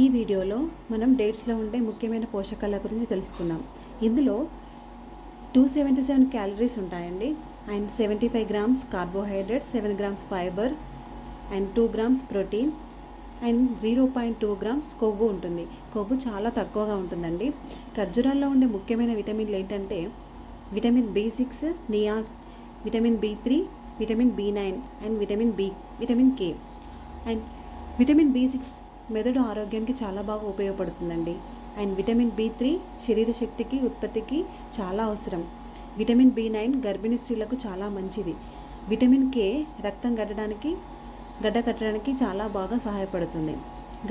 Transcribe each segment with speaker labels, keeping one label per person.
Speaker 1: ఈ వీడియోలో మనం డేట్స్లో ఉండే ముఖ్యమైన పోషకాల గురించి తెలుసుకుందాం. ఇందులో టూ సెవెంటీ సెవెన్ క్యాలరీస్ ఉంటాయండి. And seventy five grams carbohydrates seven grams fibre and two grams protein and zero point two grams కొవ్వు ఉంటుంది. కొవ్వు చాలా తక్కువగా ఉంటుందండి. ఖర్జూరాల్లో ఉండే ముఖ్యమైన విటమిన్లు ఏంటంటే vitamin B six niacin vitamin B three vitamin B nine and vitamin B vitamin K. And vitamin B six మెదడు ఆరోగ్యానికి చాలా బాగా ఉపయోగపడుతుందండి. అండ్ విటమిన్ బి త్రీ శరీర శక్తికి ఉత్పత్తికి చాలా అవసరం. విటమిన్ బి నైన్ గర్భిణీ స్త్రీలకు చాలా మంచిది. విటమిన్ కే రక్తం గడ్డడానికి గడ్డ కట్టడానికి చాలా బాగా సహాయపడుతుంది.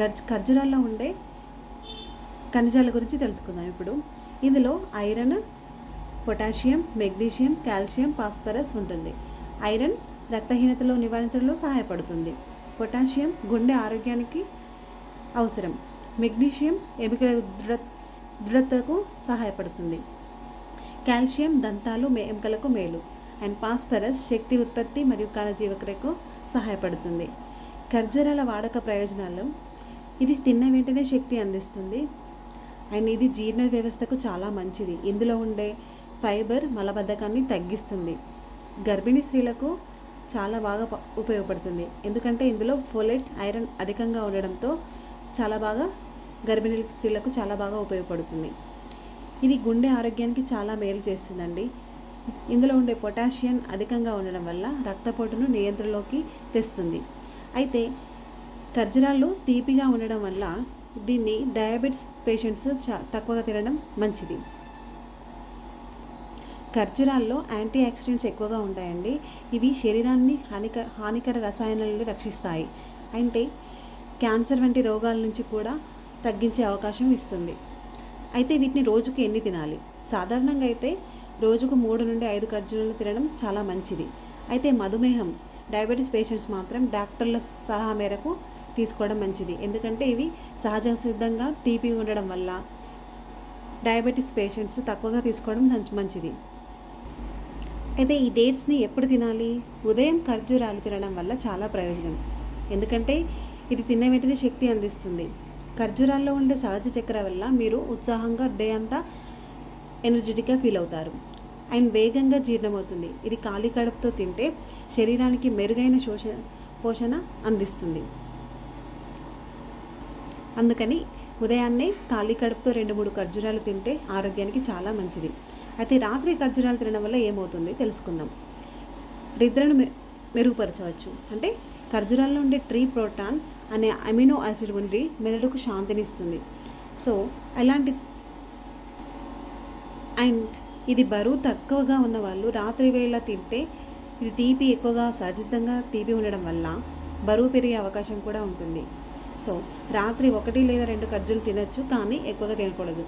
Speaker 1: గర్జ్ ఖర్జూరాల్లో ఉండే ఖనిజాల గురించి తెలుసుకుందాం ఇప్పుడు. ఇందులో iron potassium magnesium calcium phosphorus ఉంటుంది. ఐరన్ రక్తహీనతలో నివారించడంలో సహాయపడుతుంది. పొటాషియం గుండె ఆరోగ్యానికి అవసరం. మెగ్నీషియం ఎముకల దృఢ దృఢతకు సహాయపడుతుంది. కాల్షియం దంతాలు మే ఎముకలకు మేలు. అండ్ ఫాస్ఫరస్ శక్తి ఉత్పత్తి మరియు కాలజీవక్రియకు సహాయపడుతుంది. ఖర్జూరాల వాడక ప్రయోజనాలు. ఇది తిన్న వెంటనే శక్తి అందిస్తుంది. అండ్ ఇది జీర్ణ వ్యవస్థకు చాలా మంచిది. ఇందులో ఉండే ఫైబర్ మలబద్ధకాన్ని తగ్గిస్తుంది. గర్భిణీ స్త్రీలకు చాలా బాగా ఉపయోగపడుతుంది. ఎందుకంటే ఇందులో ఫోలెట్ ఐరన్ అధికంగా ఉండడంతో చాలా బాగా గర్భిణీ స్త్రీలకు చాలా బాగా ఉపయోగపడుతుంది. ఇది గుండె ఆరోగ్యానికి చాలా మేలు చేస్తుందండి. ఇందులో ఉండే పొటాషియం అధికంగా ఉండడం వల్ల రక్తపోటును నియంత్రణలోకి తెస్తుంది. అయితే ఖర్జూరాలు తీపిగా ఉండడం వల్ల దీన్ని డయాబెటిస్ పేషెంట్స్ చా తక్కువగా తినడం మంచిది. ఖర్జూరాల్లో యాంటీ ఆక్సిడెంట్స్ ఎక్కువగా ఉంటాయండి. ఇవి శరీరాన్ని హానిక హానికర రసాయనాల నుండి రక్షిస్తాయి. అంటే క్యాన్సర్ వంటి రోగాల నుంచి కూడా తగ్గించే అవకాశం ఇస్తుంది. అయితే వీటిని రోజుకు ఎన్ని తినాలి? సాధారణంగా అయితే రోజుకు మూడు నుండి ఐదు ఖర్జూరాలు తినడం చాలా మంచిది. అయితే మధుమేహం డయాబెటీస్ పేషెంట్స్ మాత్రం డాక్టర్ల సలహా మేరకు తీసుకోవడం మంచిది. ఎందుకంటే ఇవి సహజ సిద్ధంగా తీపి ఉండడం వల్ల డయాబెటీస్ పేషెంట్స్ తక్కువగా తీసుకోవడం మంచిది. అయితే ఈ డేట్స్ని ఎప్పుడు తినాలి? ఉదయం ఖర్జూరాలు తినడం వల్ల చాలా ప్రయోజనం. ఎందుకంటే ఇది తిన్న వెంటనే శక్తి అందిస్తుంది. ఖర్జూరాల్లో ఉండే సహజ చక్కెర వల్ల మీరు ఉత్సాహంగా డే అంతా ఎనర్జెటిక్గా ఫీల్ అవుతారు. అండ్ వేగంగా జీర్ణమవుతుంది. ఇది ఖాళీ కడుపుతో తింటే శరీరానికి మెరుగైన శోషణ పోషణ అందిస్తుంది. అందుకని ఉదయాన్నే ఖాళీ కడుపుతో రెండు మూడు ఖర్జూరాలు తింటే ఆరోగ్యానికి చాలా మంచిది. అయితే రాత్రి ఖర్జూరాలు తినడం వల్ల ఏమవుతుంది తెలుసుకుందాం. నిద్రను మె- మెరుగుపరచవచ్చు. అంటే ఖర్జూరాల్లో ఉండే ట్రీ ప్రోటాన్ అనే అమినో యాసిడ్ ఉండి మెదడుకు శాంతినిస్తుంది. సో అలాంటి అండ్ ఇది బరువు తక్కువగా ఉన్న వాళ్ళు రాత్రి వేళ తింటే ఇది తీపి ఎక్కువగా సహజితంగా తీపి ఉండడం వల్ల బరువు పెరిగే అవకాశం కూడా ఉంటుంది. సో రాత్రి ఒకటి లేదా రెండు ఖర్జులు తినచ్చు కానీ ఎక్కువగా తినకూడదు.